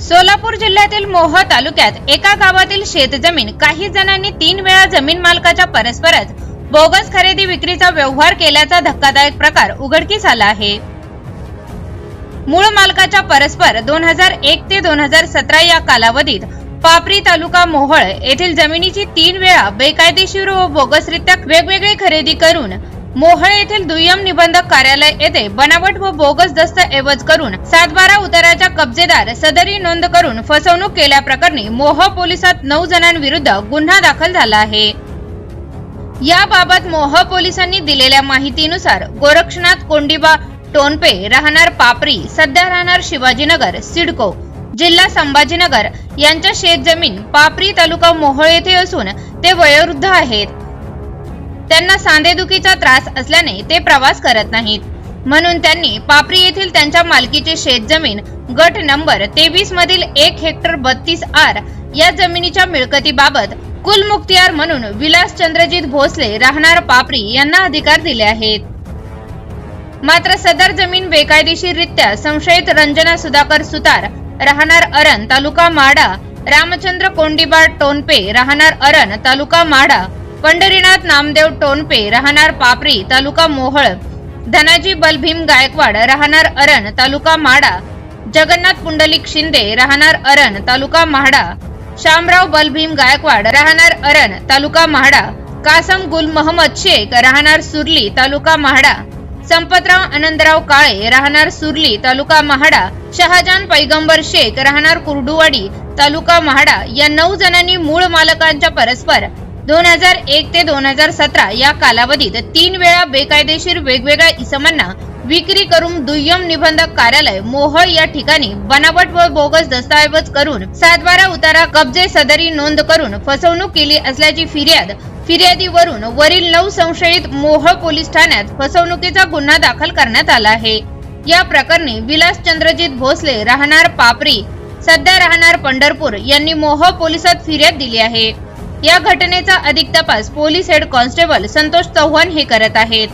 सोलापूर जिल्ह्यातील मोह तालुक्यात एका गावातील शेतजमीन काही जणांनी तीन वेळा जमीन मालकाच्या परस्परच बोगस खरेदी विक्रीचा व्यवहार केल्याचा धक्कादायक प्रकार उघडकीस आला आहे. मूळ मालकाच्या परस्पर दोन हजार एक ते दोन हजार सतरा या कालावधीत पापरी तालुका मोहळ येथील जमिनीची तीन वेळा बेकायदेशीर व बोगसरित्या वेगवेगळी खरेदी करून मोहळ येथील दुय्यम निबंधक कार्यालय येथे बनावट व बोगस दस्तऐवज करून सातबारा उताराच्या कब्जेदार सदरी नोंद करून फसवणूक केल्याप्रकरणी मोह पोलिसात नऊ जणांविरुद्ध गुन्हा दाखल झाला आहे. याबाबत मोह पोलिसांनी दिलेल्या माहितीनुसार गोरक्षनाथ कोंडिबा टोनपे राहणार पापरी सध्या राहणार शिवाजीनगर सिडको जिल्हा संभाजीनगर यांच्या शेतजमीन पापरी तालुका मोहोळ येथे असून ते वयोवृद्ध आहेत. त्यांना सांधेदुखीचा त्रास असल्याने ते प्रवास करत नाहीत. म्हणून त्यांनी पापरी येथील त्यांच्या मालकीचे शेतजमीन गट नंबर तेवीस मधील एक हेक्टर बत्तीस आर या जमिनीच्या मिळकतीबाबत कुलमुक्तियार म्हणून विलास चंद्रजित भोसले राहणार पापरी यांना अधिकार दिले आहेत. मात्र सदर जमीन बेकायदेशीररित्या संशयित रंजना सुधाकर सुतार राहणार अरण तालुका माडा रामचंद्र कोंडीबार टोनपे राहणार अरण तालुका माडा पंढरीनाथ नामदेव टोनपे राहणार पापरी तालुका मोहळ. धनाजी बलभीम गायकवाड राहणार अरण तालुका माडा. जगन्नाथ पुंडलिक शिंदे राहणार अरण तालुका म्हाडा शामराव बलभीम गायकवाड राहणार अरण तालुका म्हाडा कासम गुल मोहम्मद शेख राहणार सुरली तालुका म्हाडा संपतराव आनंदराव काळे राहणार सुरली तालुका महाडा शहाजान पैगंबर शेख राहणार कुर्डुवाडी तालुका महाडा या नऊ जणांनी मूळ मालकांच्या परस्पर दोन हजार एक ते दोन हजार सतरा या कालावधीत तीन वेळा बेकायदेशीर वेगवेगळ्या इसमांना विक्री करून दुय्यम निबंधक कार्यालय मोहळ या ठिकाणी बनावट व बोगस दस्तऐवज करून सातबारा उतारा कब्जे सदरी नोंद करून फसवणूक केली असल्याची फिर्याद फिर्यादीवरून वरील नऊ संशयित मोहळ पोलीस ठाण्यात फसवणुकीचा गुन्हा दाखल करण्यात आला आहे. या प्रकरणी विलास चंद्रजित भोसले राहणार पापरी सध्या राहणार पंढरपूर यांनी मोह पोलिसात फिर्याद दिली आहे. या घटनेचा अधिक तपास police head constable Santosh Chavan हे करत आहेत.